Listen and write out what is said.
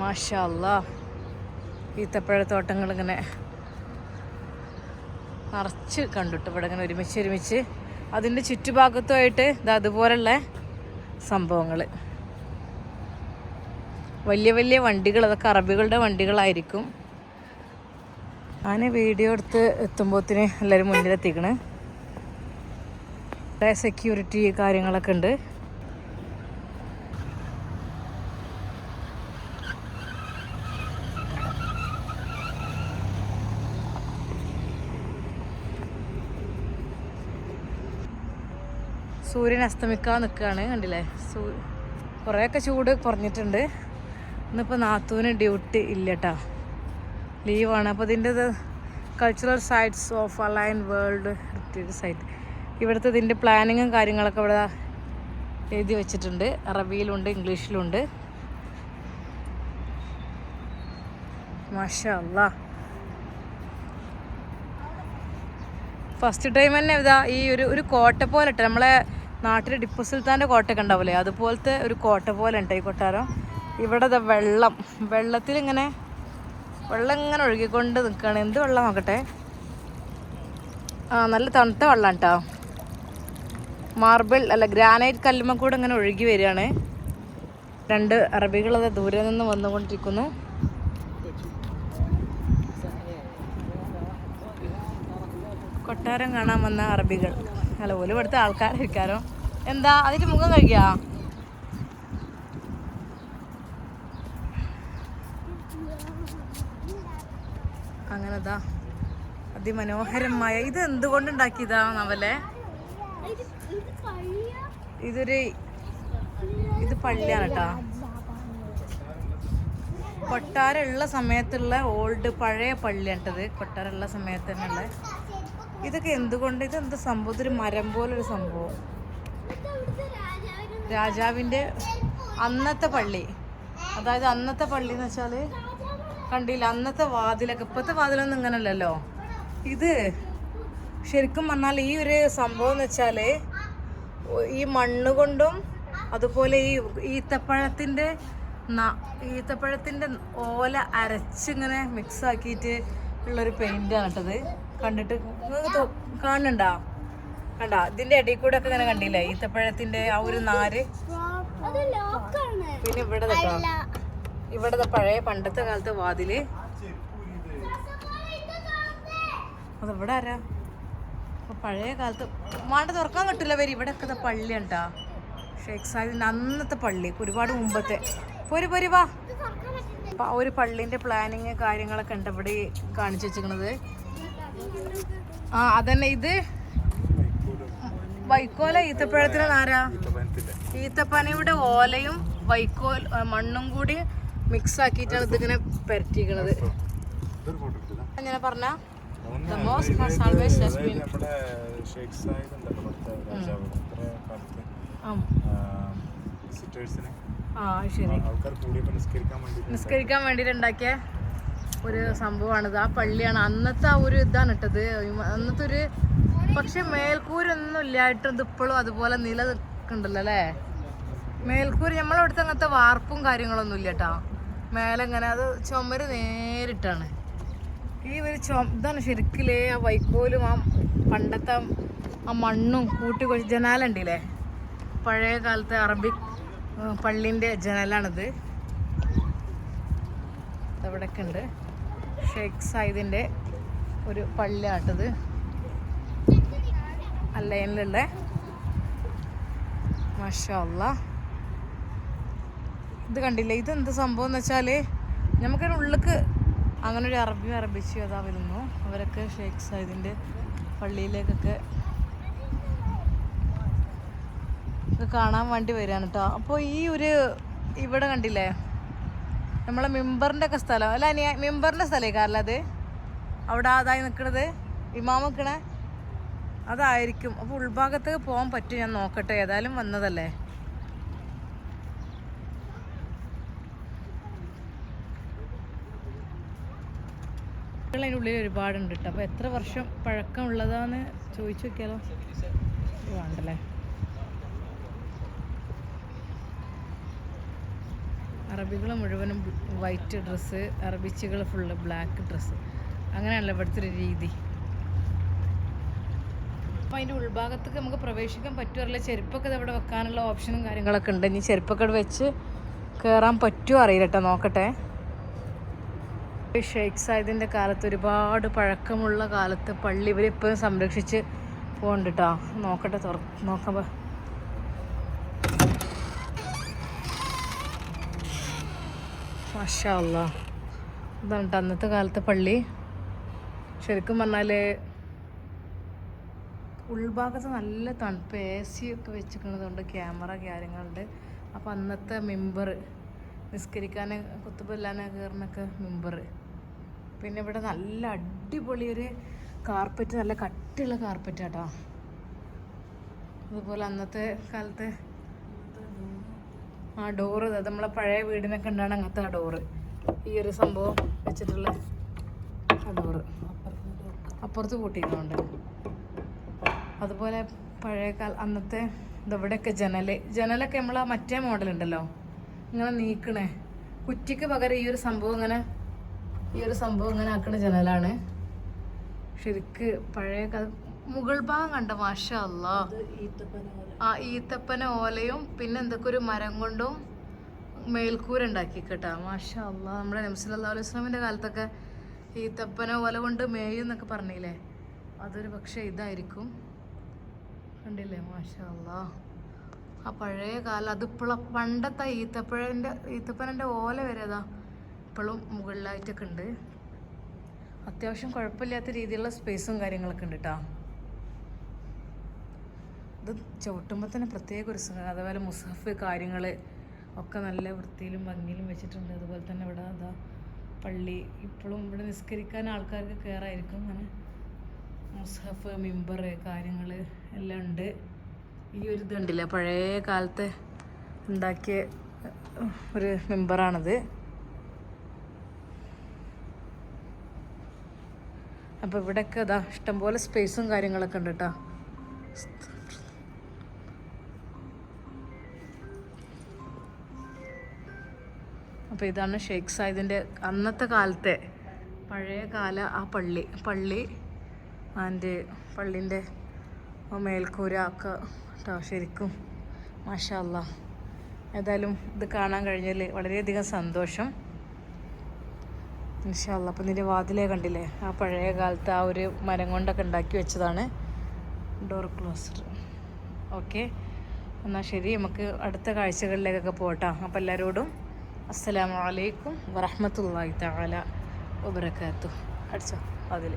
മാഷല്ല. ഈത്തപ്പഴത്തോട്ടങ്ങൾ ഇങ്ങനെ നിറച്ച് കണ്ടിട്ട് ഇവിടെ ഇങ്ങനെ ഒരുമിച്ച് ഒരുമിച്ച് അതിന്റെ ചുറ്റുഭാഗത്തുമായിട്ട് ഇത് അതുപോലുള്ള സംഭവങ്ങൾ വലിയ വലിയ വണ്ടികൾ അതൊക്കെ അറബികളുടെ വണ്ടികളായിരിക്കും. ഞാൻ വീഡിയോ എടുത്ത് എത്തുമ്പോഴത്തേന് എല്ലാവരും മുന്നിലെത്തിക്കണേ. സെക്യൂരിറ്റി കാര്യങ്ങളൊക്കെ ഉണ്ട്. സൂര്യൻ അസ്തമിക്കാൻ നിൽക്കുകയാണ് കണ്ടില്ലേ? സൂ കുറേയൊക്കെ ചൂട് കുറഞ്ഞിട്ടുണ്ട്. ഇന്നിപ്പോൾ നാത്തൂന് ഡ്യൂട്ടി ഇല്ല കേട്ടോ ലീവാണ്. അപ്പോൾ ഇതിന്റെ cultural sites of Al Ain world heritage site ഇവിടുത്തെ ഇതിന്റെ പ്ലാനിങ്ങും കാര്യങ്ങളൊക്കെ ഇവിടെ എഴുതി വെച്ചിട്ടുണ്ട്. അറബിയിലുണ്ട് ഇംഗ്ലീഷിലുണ്ട്. മാഷ അല്ലാ ഫസ്റ്റ് ടൈം തന്നെ ഇതാ ഈ ഒരു ഒരു കോട്ട പോലെ ഇട്ട് നമ്മളെ നാട്ടിൽ ടിപ്പു സുൽത്താന്റെ കോട്ടയൊക്കെ ഉണ്ടാവില്ലേ? അതുപോലത്തെ ഒരു കോട്ട പോലെ ഉണ്ട് ഈ കൊട്ടാരം. ഇവിടെ വെള്ളം. വെള്ളത്തിൽ ഇങ്ങനെ വെള്ളം ഇങ്ങനെ ഒഴുകിക്കൊണ്ട് നിൽക്കുകയാണ് എന്ത് വെള്ളം നോക്കട്ടെ? ആ നല്ല തണുത്ത വെള്ളം കേട്ടോ മാർബിൾ അല്ല ഗ്രാനൈറ്റ് കല്ലുമ്മ കൂടെ ഇങ്ങനെ ഒഴുകി വരികയാണ്. രണ്ട് അറബികൾ ദൂരെ നിന്ന് വന്നുകൊണ്ടിരിക്കുന്നു. കൊട്ടാരം കാണാൻ വന്ന അറബികൾ. അല്ല ഓൽ ഇവിടുത്തെ ആൾക്കാരായിരിക്കാരോ? എന്താ അതിന് മുഖം കഴിക്കാ അങ്ങനെതാ അതിമനോഹരമായ ഇത് എന്തുകൊണ്ടുണ്ടാക്കിയതാ നവലെ? ഇതൊരു ഇത് പള്ളിയാണ് കേട്ടോ കൊട്ടാരമുള്ള സമയത്തുള്ള ഓൾഡ് പഴയ പള്ളിയാണ് കേട്ടത് കൊട്ടാരമുള്ള സമയത്ത് തന്നെയുള്ള ഇതൊക്കെ എന്തുകൊണ്ട്? ഇത് എന്ത് സംഭവം? ഇതൊരു മരം പോലൊരു സംഭവം. രാജാവിന്റെ അന്നത്തെ പള്ളി. അതായത് അന്നത്തെ പള്ളി എന്ന് വെച്ചാൽ കണ്ടില്ല? അന്നത്തെ വാതിലൊക്കെ. ഇപ്പോഴത്തെ വാതിലൊന്നും ഇങ്ങനല്ലല്ലോ. ഇത് ശരിക്കും പറഞ്ഞാൽ ഈ ഒരു സംഭവം എന്ന് വെച്ചാൽ ഈ മണ്ണ് കൊണ്ടും അതുപോലെ ഈ ഈത്തപ്പഴത്തിന്റെ ഈത്തപ്പഴത്തിന്റെ ഓല അരച്ചിങ്ങനെ മിക്സ് ആക്കിയിട്ട് ഉള്ളൊരു പെയിന്റാണ് കേട്ടത്. കണ്ടിട്ട് കാണണ്ട കണ്ടാ? ഇതിന്റെ ഇടയിൽ കൂടെ ഒക്കെ ഇങ്ങനെ കണ്ടില്ലേ? ഈത്തപ്പഴത്തിന്റെ ആ ഒരു നാര്? പിന്നെ ഇവിടെ കേട്ടോ ഇവിടെ പഴയ പണ്ടത്തെ കാലത്തെ വാതിൽ. അതെവിടെ ആരാ? പഴയ കാലത്ത് മാണ്ട തുറക്കാൻ പറ്റില്ല വരി ഇവിടെ ഒക്കെ പള്ളി ഉണ്ടാ ഷേഖ് സാഹിദിന്റെ അന്നത്തെ പള്ളി. ഒരുപാട് മുമ്പത്തെ. പോരു പോരുവാ അപ്പൊ ആ ഒരു പള്ളിന്റെ പ്ലാനിങ് കാര്യങ്ങളൊക്കെ ഉണ്ട് ഇവിടെ കാണിച്ചു വെച്ചിരിക്കണത് ആ അതന്നെ ഇത്. വൈക്കോല ഈത്തപ്പഴത്തിന് ആരാ? ഈത്തപ്പനയുടെ ഓലയും വൈക്കോൽ മണ്ണും കൂടി മിക്സ് ആക്കിയിട്ടാണ് ഇതിങ്ങനെ പരറ്റിക്കണത് ഞാൻ പറഞ്ഞ? നിസ്കരിക്കാൻ വേണ്ടിട്ടുണ്ടാക്കിയ ഉണ്ടാക്കിയ? ഒരു സംഭവമാണിത്. ആ പള്ളിയാണ്. അന്നത്തെ ആ ഒരു ഇതാണ് ഇട്ടത്. അന്നത്തെ ഒരു പക്ഷെ മേൽക്കൂരൊന്നും ഇല്ലായിട്ടും ഇത് ഇപ്പോഴും അതുപോലെ നിലനിൽക്കുന്നുണ്ടല്ലോ അല്ലേ? മേൽക്കൂര് നമ്മളവിടുത്തെ അങ്ങനത്തെ വാർപ്പും കാര്യങ്ങളൊന്നും ഇല്ല കേട്ടോ. മേലെ ഇങ്ങനെ അത് ചുമര് നേരിട്ടാണ്. ഈ ഒരു ചുമ ഇതാണ് ആ വൈക്കോലും ആ പണ്ടത്തെ ആ മണ്ണും കൂട്ടി കൊഴിച്ച് ജനാലുണ്ടില്ലേ പഴയ കാലത്തെ അറബിക് പള്ളിന്റെ ജനലാണിത്. ഇവിടെയൊക്കെ ഉണ്ട്. ഷെയ്ഖ് സായിദിന്റെ ഒരു പള്ളിയാട്ടത്. അല്ലയനിലുള്ള മഷല്ല ഇത് കണ്ടില്ലേ? ഇതെന്ത് സംഭവം എന്ന് വെച്ചാൽ നമുക്കൊരു ഉള്ളിക്ക് അങ്ങനെ ഒരു അറബി അറബിച്ച് അതാ വരുന്നു. അവരൊക്കെ ഷെയ്ഖ് സായിദിന്റെ പള്ളിയിലേക്കൊക്കെ ഇത് കാണാൻ വേണ്ടി വരികയാണ് കേട്ടോ അപ്പോൾ ഈ ഒരു ഇവിടെ കണ്ടില്ലേ? നമ്മളെ മെമ്പറിന്റെ ഒക്കെ സ്ഥലം. അല്ല അനിയ മെമ്പറിന്റെ കാരണം അത്? അവിടെ അതായി നിൽക്കണത് ഇമാം നിൽക്കണേ അതായിരിക്കും. അപ്പോൾ ഉൾഭാഗത്തേക്ക് പോകാൻ പറ്റും ഞാൻ നോക്കട്ടെ. ഏതായാലും വന്നതല്ലേ? അതിന്റെ ഉള്ളിൽ ഒരുപാടുണ്ട് കേട്ടോ അപ്പോൾ എത്ര വർഷം പഴക്കം ഉള്ളതാന്ന് ചോദിച്ചു നോക്കിയാലോ? വേണ്ടല്ലേ? അറബികൾ മുഴുവനും വൈറ്റ് ഡ്രസ്സ് അറബിച്ചുകൾ ഫുള്ള് ബ്ലാക്ക് ഡ്രസ്സ് അങ്ങനെയാണല്ലോ ഇവിടുത്തെ ഒരു രീതി. അപ്പം അതിന്റെ ഉൾഭാഗത്തേക്ക് നമുക്ക് പ്രവേശിക്കാൻ പറ്റുമല്ല ചെരുപ്പൊക്കെ ഇവിടെ വെക്കാനുള്ള ഓപ്ഷനും കാര്യങ്ങളൊക്കെ ഉണ്ട്. ഇനി ചെരുപ്പൊക്കെ വെച്ച് കയറാൻ പറ്റുമോ അറിയില്ല കേട്ടോ. നോക്കട്ടെ. ഷെയ്ഖ് സായിദിന്റെ കാലത്ത് ഒരുപാട് പഴക്കമുള്ള കാലത്ത് പള്ളി ഇവരിപ്പോഴും സംരക്ഷിച്ച് പോകുന്നുണ്ട് കേട്ടോ. നോക്കട്ടെ തുറ നോക്കുമ്പോൾ മാഷാ അല്ലാ ഇതാണ് അന്നത്തെ കാലത്തെ പള്ളി. ശരിക്കും പറഞ്ഞാൽ ഉൾഭാഗത്ത് നല്ല തണുപ്പ് എ സി ഒക്കെ വെച്ചിരിക്കുന്നതുകൊണ്ട് ക്യാമറ കാര്യങ്ങളുണ്ട്. അപ്പോൾ അന്നത്തെ മെമ്പർ നിസ്കരിക്കാൻ കുത്തുബല്ലാനെ കയറുന്നൊക്കെ മെമ്പർ പിന്നെ ഇവിടെ നല്ല അടിപൊളി ഒരു കാർപ്പറ്റ് നല്ല കട്ടിയുള്ള കാർപ്പറ്റ് കേട്ടോ അതുപോലെ അന്നത്തെ കാലത്തെ ആ ഡോറ് നമ്മളെ പഴയ വീടിനൊക്കെ ഉണ്ടാണ് അങ്ങനത്തെ ആ ഡോറ് ഈ ഒരു സംഭവം വെച്ചിട്ടുള്ള ആ ഡോറ് അപ്പുറത്ത് കൂട്ടിയിട്ടുണ്ട് അതുപോലെ പഴയ കാല അന്നത്തെ ഇതവിടെയൊക്കെ ജനൽ. ജനലൊക്കെ നമ്മൾ മറ്റേ മോഡൽ ഉണ്ടല്ലോ ഇങ്ങനെ നീക്കണേ. കുറ്റിക്ക് പകരം ഈ ഒരു സംഭവം ഇങ്ങനെ ഈ ഒരു സംഭവം ഇങ്ങനെ ആക്കണ ജനലാണ്. ശരിക്ക് പഴയ മുകൾ ഭാഗം കണ്ട മാഷ അല്ലാ ആ ഈത്തപ്പന ഓലയും പിന്നെ എന്തൊക്കെ ഒരു മരം കൊണ്ടും മേൽക്കൂര ഉണ്ടാക്കി കേട്ടാ മാഷ അല്ലാ നമ്മുടെ നംസല്ലാ അലൈഹി സ്വലാമിന്റെ കാലത്തൊക്കെ ഈത്തപ്പന ഓല കൊണ്ട് മേയും എന്നൊക്കെ പറഞ്ഞില്ലേ? അതൊരു പക്ഷേ ഇതായിരിക്കും. കണ്ടില്ലേ? മാഷ അല്ലാ ആ പഴയ കാലം അതിപ്പോഴും പണ്ടത്തെ ഈത്തപ്പഴന്റെ ഈത്തപ്പനന്റെ ഓല വരെ അതാ ഇപ്പോഴും മുകളിലായിട്ടൊക്കെ ഉണ്ട്. അത്യാവശ്യം കുഴപ്പമില്ലാത്ത രീതിയിലുള്ള സ്പേസും കാര്യങ്ങളൊക്കെ ഉണ്ട് കേട്ടോ ഇത് ചവിട്ടുമ്പോൾ തന്നെ പ്രത്യേക ഒരു സുഖം. അതുപോലെ മുസഫ് കാര്യങ്ങൾ ഒക്കെ നല്ല വൃത്തിയിലും ഭംഗിയിലും വെച്ചിട്ടുണ്ട്. അതുപോലെ തന്നെ ഇവിടെ അതാ പള്ളി ഇപ്പോഴും ഇവിടെ നിസ്കരിക്കാൻ ആൾക്കാർക്ക് കയറായിരിക്കും അങ്ങനെ മുസഫ് മിമ്പർ കാര്യങ്ങൾ എല്ലാം ഉണ്ട്. ഈ ഒരു ഇതുണ്ടല്ലേ പഴയ കാലത്ത് ഉണ്ടാക്കിയ ഒരു മെമ്പറാണത്. അപ്പോൾ ഇവിടെയൊക്കെ അതാ ഇഷ്ടംപോലെ സ്പേസും കാര്യങ്ങളൊക്കെ ഉണ്ട് കേട്ടോ. അപ്പോൾ ഇതാണ് ഷെയ്ഖ് സായിദിന്റെ അന്നത്തെ കാലത്തെ പഴയ കാല ആ പള്ളി. പള്ളി ആൻഡ് പള്ളിന്റെ മേൽക്കൂര ഒക്കെ കേട്ടോ ശരിക്കും മാഷല്ല ഏതായാലും ഇത് കാണാൻ കഴിഞ്ഞതിൽ വളരെയധികം സന്തോഷം. ഇൻഷാല്ല അപ്പം നിന്റെ വാതിലേ കണ്ടില്ലേ? ആ പഴയ കാലത്ത് ആ ഒരു മരം കൊണ്ടൊക്കെ ഉണ്ടാക്കി വെച്ചതാണ്. ഡോർ ക്ലോസർ ഓക്കെ എന്നാൽ ശരി. നമുക്ക് അടുത്ത കാഴ്ചകളിലേക്കൊക്കെ പോട്ടാം അപ്പം എല്ലാവരോടും അസ്സലാമു അലൈക്കും വറഹമത്തല്ലാഹി തആല വബറകാതുഹു അടിച്ചോ അതിൽ